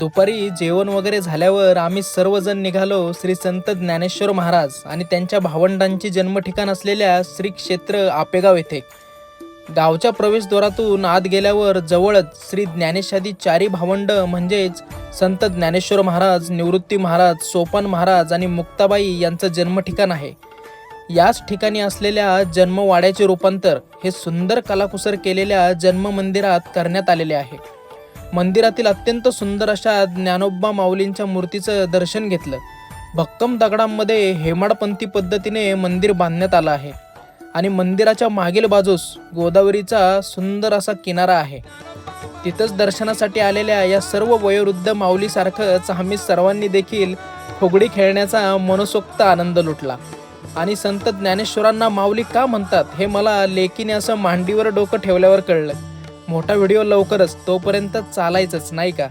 दुपारी जेवण वगैरे झाल्यावर आम्ही सर्वजण निघालो श्री संत ज्ञानेश्वर महाराज आणि त्यांच्या भावंडांची जन्मठिकाण असलेल्या श्री क्षेत्र आपेगाव येथे. गावच्या प्रवेशद्वारातून आत गेल्यावर जवळच श्री ज्ञानेशादी चारी भावंड म्हणजेच संत ज्ञानेश्वर महाराज निवृत्ती महाराज सोपान महाराज आणि मुक्ताबाई यांचं जन्मठिकाण आहे. याच ठिकाणी असलेल्या जन्मवाड्याचे रूपांतर हे सुंदर कलाकुसर केलेल्या जन्म मंदिरात करण्यात आलेले आहे. मंदिरातील अत्यंत सुंदर अशा ज्ञानोबा माऊलींच्या मूर्तीचं दर्शन घेतलं. भक्कम दगडांमध्ये हेमाडपंथी पद्धतीने मंदिर बांधण्यात आलं आहे. आणि मंदिराच्या मागील बाजूस गोदावरीचा सुंदर असा किनारा आहे. तिथंच दर्शनासाठी आलेल्या या सर्व वयोवृद्ध माऊलीसारखंच आम्ही सर्वांनी देखील फुगडी खेळण्याचा मनसोक्त आनंद लुटला. आणि संत ज्ञानेश्वरांना माऊली का म्हणतात हे मला लेकीने असं मांडीवर डोकं ठेवल्यावर कळलं. मोठा व्हिडिओ लवकरच तोपर्यंत चालायचंच नाही का?